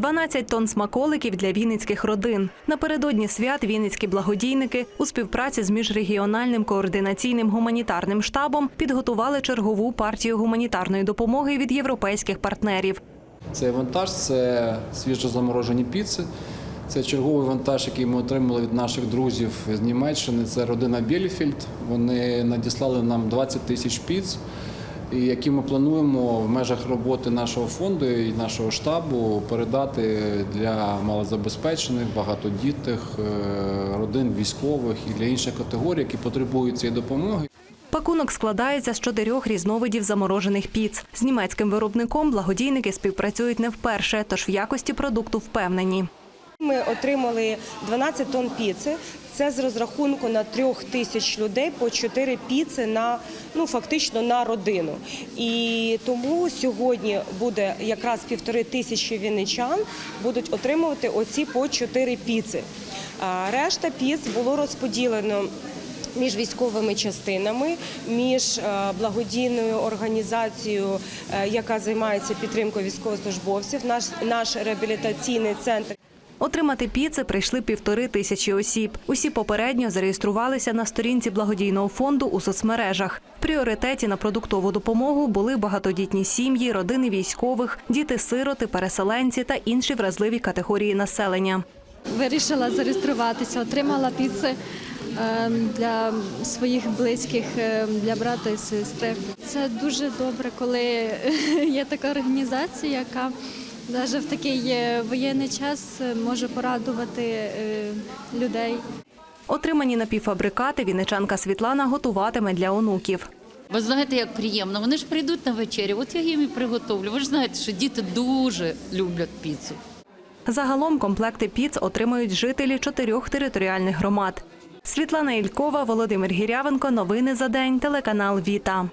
12 тонн смаколиків для вінницьких родин. Напередодні свят вінницькі благодійники у співпраці з міжрегіональним координаційним гуманітарним штабом підготували чергову партію гуманітарної допомоги від європейських партнерів. Цей вантаж це свіжо заморожені піци. Це черговий вантаж, який ми отримали від наших друзів з Німеччини. Це родина Біліфільд. Вони надіслали нам 20 тисяч піц, які ми плануємо в межах роботи нашого фонду і нашого штабу передати для малозабезпечених, багатодітних е, родин військових і для інших категорій, які потребують цієї допомоги. Пакунок складається з чотирьох різновидів заморожених піц. З німецьким виробником благодійники співпрацюють не вперше, тож в якості продукту впевнені. Ми отримали 12 тонн піци. Це з розрахунку на трьох тисяч людей по 4 піци на ну фактично на родину. І тому сьогодні буде якраз півтори тисячі вінничан будуть отримувати оці по 4 піци. Решта піц було розподілено. Між військовими частинами, між е, благодійною організацією, е, яка займається підтримкою військовослужбовців, наш наш реабілітаційний центр. Отримати піци прийшли півтори тисячі осіб. Усі попередньо зареєструвалися на сторінці благодійного фонду у соцмережах. В пріоритеті на продуктову допомогу були багатодітні сім'ї, родини військових, діти-сироти, переселенці та інші вразливі категорії населення. Вирішила зареєструватися, отримала піци е, для своїх близьких, е, для брата і сестри. Це дуже добре, коли є така організація, яка навіть в такий е, воєнний час е, може порадувати е, людей. Отримані напівфабрикати вінничанка Світлана готуватиме для онуків. Ви знаєте, як приємно. Вони ж прийдуть на вечерю. От я їм і приготовлю. Ви ж знаєте, що діти дуже люблять піцу. Загалом комплекти піц отримають жителі чотирьох територіальних громад. Світлана Ількова, Володимир Гірявенко. Новини за день. Телеканал Віта.